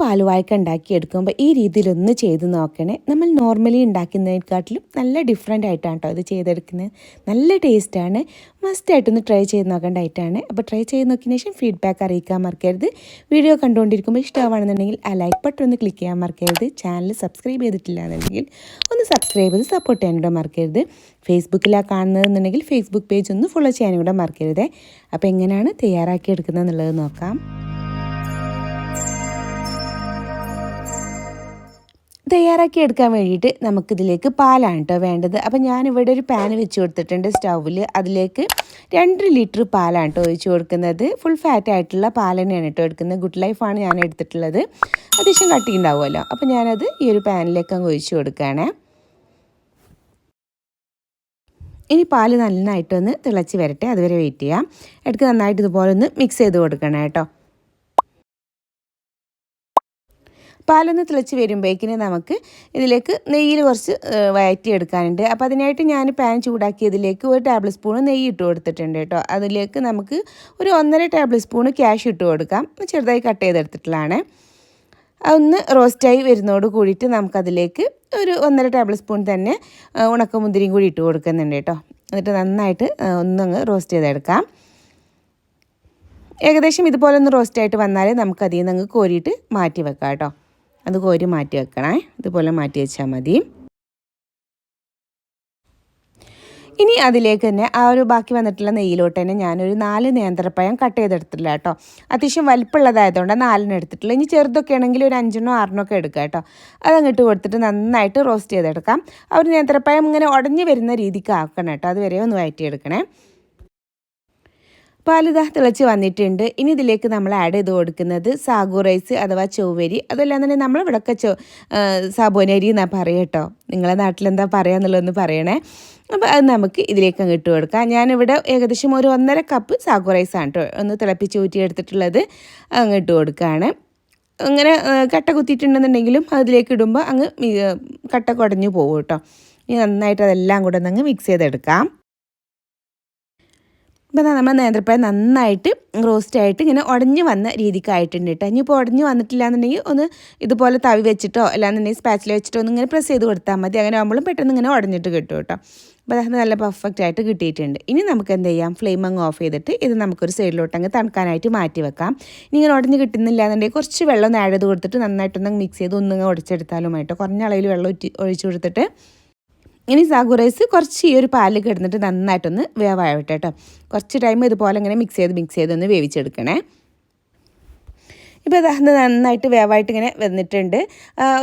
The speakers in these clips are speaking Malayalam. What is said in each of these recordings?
പാലുവായ്ക്ക ഉണ്ടാക്കിയെടുക്കുമ്പോൾ ഈ രീതിയിലൊന്ന് ചെയ്ത് നോക്കണേ. നമ്മൾ നോർമലി ഉണ്ടാക്കുന്നതിനെക്കാട്ടിലും നല്ല ഡിഫറെന്റ് ആയിട്ടാണ് കേട്ടോ ഇത് ചെയ്തെടുക്കുന്നത്. നല്ല ടേസ്റ്റാണ് മസ്റ്റായിട്ടൊന്ന് ട്രൈ ചെയ്ത് നോക്കേണ്ട അപ്പോൾ ട്രൈ ചെയ്ത് നോക്കിയതിന് ശേഷം ഫീഡ്ബാക്ക് അറിയിക്കാൻ മറക്കരുത്. വീഡിയോ കണ്ടുകൊണ്ടിരിക്കുമ്പോൾ ഇഷ്ടമാണെന്നുണ്ടെങ്കിൽ ആ ലൈക്ക് ബട്ടൺ ഒന്ന് ക്ലിക്ക് ചെയ്യാൻ മറക്കരുത്. ചാനൽ സബ്സ്ക്രൈബ് ചെയ്തിട്ടില്ല എന്നുണ്ടെങ്കിൽ ഒന്ന് സബ്സ്ക്രൈബ് ചെയ്ത് സപ്പോർട്ട് ചെയ്യാൻ കൂടെ മറക്കരുത്. ഫേസ്ബുക്കിലാണ് കാണുന്നതെന്നുണ്ടെങ്കിൽ ഫേസ്ബുക്ക് പേജ് ഒന്ന് ഫോളോ ചെയ്യാനും കൂടെ മറക്കരുത്. അപ്പോൾ എങ്ങനെയാണ് തയ്യാറാക്കി എടുക്കുന്നത് എന്നുള്ളത് നോക്കാം. തയ്യാറാക്കി എടുക്കാൻ വേണ്ടിയിട്ട് നമുക്കിതിലേക്ക് പാലാണ് കേട്ടോ വേണ്ടത്. അപ്പം ഞാനിവിടെ ഒരു പാൻ വെച്ച് കൊടുത്തിട്ടുണ്ട് സ്റ്റൗവിൽ അതിലേക്ക് രണ്ട് ലിറ്റർ പാലാണ് കേട്ടോ ഒഴിച്ച് കൊടുക്കുന്നത്. ഫുൾ ഫാറ്റ് ആയിട്ടുള്ള പാൽ തന്നെയാണ് കേട്ടോ എടുക്കുന്നത്. ഗുഡ് ലൈഫാണ് ഞാൻ എടുത്തിട്ടുള്ളത്. അത്യാവശ്യം കട്ടി ഉണ്ടാവുമല്ലോ അപ്പം ഞാനത് ഈ ഒരു പാനിലേക്ക് അങ്ങ് ഒഴിച്ച് കൊടുക്കുകയാണ്. ഇനി പാൽ നന്നായിട്ടൊന്ന് തിളച്ച് വരട്ടെ. അതുവരെ വെയിറ്റ് ചെയ്യാം. ഇടയ്ക്ക് നന്നായിട്ട് ഇതുപോലെ ഒന്ന് മിക്സ് ചെയ്ത് കൊടുക്കണം കേട്ടോ. പാലൊന്ന് തിളച്ച് വരുമ്പോഴേക്കിന് നമുക്ക് ഇതിലേക്ക് നെയ്യിൽ കുറച്ച് വയറ്റി എടുക്കാനുണ്ട് അപ്പോൾ അതിനായിട്ട് ഞാൻ പാൻ ചൂടാക്കിയതിലേക്ക് ഒരു ടേബിൾ സ്പൂൺ നെയ്യ് ഇട്ട് കൊടുത്തിട്ടുണ്ട് കേട്ടോ. അതിലേക്ക് നമുക്ക് ഒരു ഒന്നര ടേബിൾ സ്പൂൺ ക്യാഷ് ഇട്ട് കൊടുക്കാം. ചെറുതായി കട്ട് ചെയ്തെടുത്തിട്ടുള്ളതാണ്. ഒന്ന് റോസ്റ്റായി വരുന്നതോട് കൂടിയിട്ട് നമുക്കതിലേക്ക് ഒരു ഒന്നര ടേബിൾ സ്പൂൺ തന്നെ ഉണക്കമുന്തിരിയും കൂടി ഇട്ട് കൊടുക്കുന്നുണ്ട് കേട്ടോ. എന്നിട്ട് നന്നായിട്ട് ഒന്നങ്ങ് റോസ്റ്റ് ചെയ്തെടുക്കാം. ഏകദേശം ഇതുപോലെ ഒന്ന് റോസ്റ്റ് ആയിട്ട് വന്നാൽ നമുക്കതിൽ നിന്ന് അങ്ങ് കോരിയിട്ട് മാറ്റി വെക്കാം കേട്ടോ. അത് കോരി മാറ്റി വെക്കണേ. ഇതുപോലെ മാറ്റി വെച്ചാൽ മതി. ഇനി അതിലേക്ക് തന്നെ ആ ഒരു ബാക്കി വന്നിട്ടുള്ള നെയ്യിലോട്ട് തന്നെ ഞാനൊരു നാല് നേന്ത്രപ്പഴം കട്ട് ചെയ്തെടുത്തില്ല കേട്ടോ. അത്യാവശ്യം വലിപ്പമുള്ളതായതുകൊണ്ട് നാലിന് എടുത്തിട്ടില്ല. ഇനി ചെറുതൊക്കെ ആണെങ്കിൽ ഒരു അഞ്ചെണ്ണോ ആറിനോ ഒക്കെ എടുക്കുക കേട്ടോ. അതങ്ങോട്ട് കൊടുത്തിട്ട് നന്നായിട്ട് റോസ്റ്റ് ചെയ്തെടുക്കാം. ആ ഒരു നേന്ത്രപ്പഴം ഇങ്ങനെ ഉടഞ്ഞു വരുന്ന രീതിക്ക് ആക്കണം കേട്ടോ. അതുവരെ ഒന്ന് വയറ്റിയെടുക്കണേ. പാലിതാ തിളച്ച് വന്നിട്ടുണ്ട്. ഇനി ഇതിലേക്ക് നമ്മൾ ആഡ് ചെയ്ത് കൊടുക്കുന്നത് സാഗു റൈസ് അഥവാ ചൊവ്വരി. അതല്ലാന്നുണ്ടെങ്കിൽ നമ്മളിവിടെയൊക്കെ ചോ സാബോനരി എന്നാണ് പറയുക കേട്ടോ. നിങ്ങളെ നാട്ടിലെന്താ പറയുക എന്നുള്ളതൊന്ന് പറയണേ. അപ്പോൾ അത് നമുക്ക് ഇതിലേക്ക് അങ്ങ് ഇട്ട് കൊടുക്കാം. ഞാനിവിടെ ഏകദേശം ഒരു ഒന്നര കപ്പ് സാഗു റൈസാണ് കേട്ടോ ഒന്ന് തിളപ്പിച്ച് ഊറ്റി എടുത്തിട്ടുള്ളത് അങ്ങ് ഇട്ട് കൊടുക്കുകയാണ് അങ്ങനെ കട്ട കുത്തിയിട്ടുണ്ടെന്നുണ്ടെങ്കിലും അതിലേക്ക് ഇടുമ്പോൾ അങ്ങ് കട്ട കുടഞ്ഞു പോകും കേട്ടോ ഇനി നന്നായിട്ട് അതെല്ലാം കൂടെ ഒന്ന് അങ്ങ് മിക്സ് ചെയ്തെടുക്കാം. ഇപ്പം നമ്മൾ നേന്ത്രപ്പഴം നന്നായിട്ട് റോസ്റ്റ് ആയിട്ട് ഇങ്ങനെ ഉടഞ്ഞു വന്ന രീതിക്കായിട്ടുണ്ട് കേട്ടോ ഇനിയിപ്പോൾ ഉടഞ്ഞു വന്നിട്ടില്ല എന്നുണ്ടെങ്കിൽ ഒന്ന് ഇതുപോലെ തവി വെച്ചിട്ടോ അല്ലാന്നുണ്ടെങ്കിൽ സ്പാച്ചിൽ വെച്ചിട്ടോ ഒന്ന് ഇങ്ങനെ പ്രസ് ചെയ്ത് കൊടുത്താൽ മതി. അങ്ങനെ ആകുമ്പോഴും പെട്ടെന്ന് ഇങ്ങനെ ഉടഞ്ഞിട്ട് കിട്ടും കേട്ടോ അപ്പോൾ അത് നല്ല പെർഫെക്റ്റ് ആയിട്ട് കിട്ടിയിട്ടുണ്ട്. ഇനി നമുക്ക് എന്ത് ചെയ്യാം? ഫ്ലെയിം അങ്ങ് ഓഫ് ചെയ്തിട്ട് ഇത് നമുക്കൊരു സൈഡിലോട്ട് അങ്ങ് തണുക്കാനായിട്ട് മാറ്റി വെക്കാം. ഇനി ഇങ്ങനെ ഉടഞ്ഞ് കിട്ടുന്നില്ല എന്നുണ്ടെങ്കിൽ കുറച്ച് വെള്ളം ആഡ് ചെയ്ത് കൊടുത്തിട്ട് നന്നായിട്ടൊന്ന് മിക്സ് ചെയ്ത് ഒന്നിങ്ങനെ ഉടച്ചെടുത്താലുമായിട്ട് കുറഞ്ഞ അളവിൽ വെള്ളം ഒഴിച്ച് കൊടുത്തിട്ട് ഇനി സാഗു റൈസ് കുറച്ച് ഈ ഒരു പാലിൽ കിടന്നിട്ട് നന്നായിട്ടൊന്ന് വേവാവട്ടെ കേട്ടോ. കുറച്ച് ടൈം ഇതുപോലെ ഇങ്ങനെ മിക്സ് ചെയ്ത് മിക്സ് ചെയ്തൊന്ന് വേവിച്ചെടുക്കണേ. ഇപ്പോൾ ഇത് നന്നായിട്ട് വേവായിട്ട് ഇങ്ങനെ വന്നിട്ടുണ്ട്.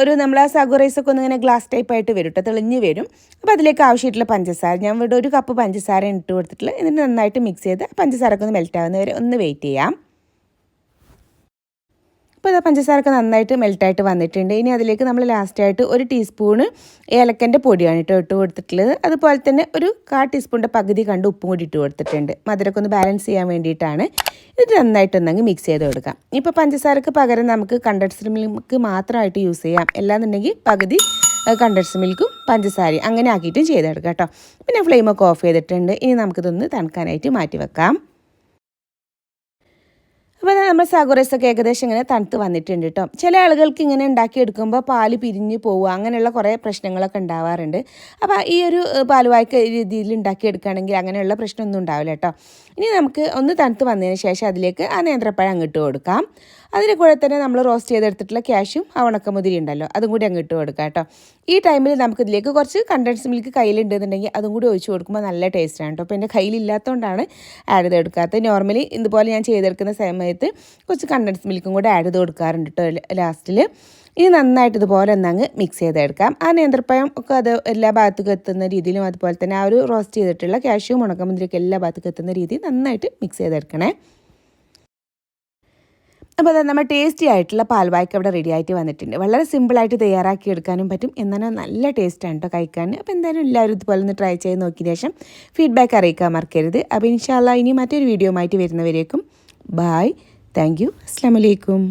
ഒരു നമ്മൾ ആ സാഗു റൈസൊക്കെ ഒന്ന് ഇങ്ങനെ ഗ്ലാസ് ടൈപ്പായിട്ട് വരും കേട്ടോ തെളിഞ്ഞ് വരും. അപ്പോൾ അതിലേക്ക് ആവശ്യമായിട്ടുള്ള പഞ്ചസാര ഞാൻ ഇവിടെ ഒരു കപ്പ് പഞ്ചസാര ഇട്ട് കൊടുത്തിട്ടുള്ള എന്നിട്ട് നന്നായിട്ട് മിക്സ് ചെയ്ത് പഞ്ചസാരക്കൊന്ന് ഒന്ന് മെൽറ്റ് ആവുന്നവരെ ഒന്ന് വെയിറ്റ് ചെയ്യാം. അപ്പോൾ ഇത് പഞ്ചസാരൊക്കെ നന്നായിട്ട് മെൽറ്റായിട്ട് വന്നിട്ടുണ്ട്. ഇനി അതിലേക്ക് നമ്മൾ ലാസ്റ്റായിട്ട് ഒരു ടീസ്പൂണ് ഏലക്കന്റെ പൊടിയാണ് കേട്ടോ ഇട്ട് കൊടുത്തിട്ടുള്ളത്. അതുപോലെ തന്നെ ഒരു കാ ടീസ്പൂണിന്റെ പകുതി കണ്ട് ഉപ്പും കൂടി ഇട്ട് കൊടുത്തിട്ടുണ്ട്. മധുരമൊക്കെ ഒന്ന് ബാലൻസ് ചെയ്യാൻ വേണ്ടിയിട്ടാണ്. ഇത് നന്നായിട്ടൊന്നങ്ങ് മിക്സ് ചെയ്ത് കൊടുക്കാം. ഇപ്പോൾ പഞ്ചസാരക്ക് പകരം നമുക്ക് കണ്ടൻസ് മിൽക്ക് മാത്രമായിട്ട് യൂസ് ചെയ്യാം. അല്ലാന്നുണ്ടെങ്കിൽ പകുതി കണ്ടൻസ് മിൽക്കും പഞ്ചസാരയും അങ്ങനെ ആക്കിയിട്ടും ചെയ്തെടുക്കാം കേട്ടോ. പിന്നെ ഫ്ലെയിമൊക്കെ ഓഫ് ചെയ്തിട്ടുണ്ട്. ഇനി നമുക്കിതൊന്ന് തണുക്കാനായിട്ട് മാറ്റി വെക്കാം. അപ്പോൾ നമ്മൾ സാഗുറൈസൊക്കെ ഏകദേശം ഇങ്ങനെ തണുത്ത് വന്നിട്ടുണ്ട് കേട്ടോ ചില ആളുകൾക്ക് ഇങ്ങനെ ഉണ്ടാക്കിയെടുക്കുമ്പോൾ പാൽ പിരിഞ്ഞ് പോവുക അങ്ങനെയുള്ള കുറേ പ്രശ്നങ്ങളൊക്കെ ഉണ്ടാവാറുണ്ട്. അപ്പോൾ ഈ ഒരു പാലുവായ്ക്ക രീതിയിൽ ഉണ്ടാക്കിയെടുക്കുകയാണെങ്കിൽ അങ്ങനെയുള്ള പ്രശ്നമൊന്നും ഉണ്ടാവില്ല കേട്ടോ ഇനി നമുക്ക് ഒന്ന് തണുത്ത് വന്നതിന് ശേഷം അതിലേക്ക് ആ നേന്ത്രപ്പഴം അങ്ങിട്ട് കൊടുക്കാം. അതിന് കൂടെ തന്നെ നമ്മൾ റോസ്റ്റ് ചെയ്തെടുത്തിട്ടുള്ള ക്യാഷും ആ ഉണക്കമുതിരി ഉണ്ടല്ലോ അതും കൂടി അങ്ങിട്ട് കൊടുക്കാം കേട്ടോ ഈ ടൈമിൽ നമുക്ക് ഇതിലേക്ക് കുറച്ച് കണ്ടൻസ് മിൽക്ക് കയ്യിലുണ്ടെന്നുണ്ടെങ്കിൽ അതും കൂടി ഒഴിച്ച് കൊടുക്കുമ്പോൾ നല്ല ടേസ്റ്റാണ് കേട്ടോ അപ്പോൾ എന്റെ കയ്യിലില്ലാത്തതുകൊണ്ടാണ് ആഡ് ചെയ്തെടുക്കാത്തത്. നോർമലി ഇതുപോലെ ഞാൻ ചെയ്തെടുക്കുന്ന സമയത്ത് കുറച്ച് കണ്ടൻസ് മിൽക്കും കൂടെ ആഡ് ചെയ്ത് കൊടുക്കാറുണ്ട് കേട്ടോ ലാസ്റ്റിൽ ഇനി നന്നായിട്ട് ഇതുപോലെ ഒന്നങ്ങ് മിക്സ് ചെയ്തെടുക്കാം. ആ നേന്ത്രപ്പഴം ഒക്കെ അത് എല്ലാ ഭാഗത്തേക്കും എത്തുന്ന രീതിയിലും അതുപോലെ തന്നെ ആ ഒരു റോസ്റ്റ് ചെയ്തിട്ടുള്ള കാഷ്യവും ഉണക്കമുന്തിരിയൊക്കെ എല്ലാ ഭാഗത്തേക്കും എത്തുന്ന രീതിയിൽ നന്നായിട്ട് മിക്സ് ചെയ്തെടുക്കണേ. അപ്പോൾ അത് നമ്മൾ ടേസ്റ്റി ആയിട്ടുള്ള പാൽവായ്ക്ക് അവിടെ റെഡി ആയിട്ട് വന്നിട്ടുണ്ട്. വളരെ സിമ്പിളായിട്ട് തയ്യാറാക്കി എടുക്കാനും പറ്റും. എന്നാലും നല്ല ടേസ്റ്റാണ് കേട്ടോ കഴിക്കാൻ. അപ്പോൾ എന്തായാലും എല്ലാവരും ഇതുപോലെ ഒന്ന് ട്രൈ ചെയ്ത് നോക്കിയ ശേഷം ഫീഡ്ബാക്ക് അറിയിക്കാൻ മറക്കരുത്. അപ്പോൾ ഇൻഷാല്ല ഇനി മറ്റൊരു വീഡിയോ ആയിട്ട് വരുന്നവരേക്കും ബായ് താങ്ക് യു അസ്സാം വലൈക്കും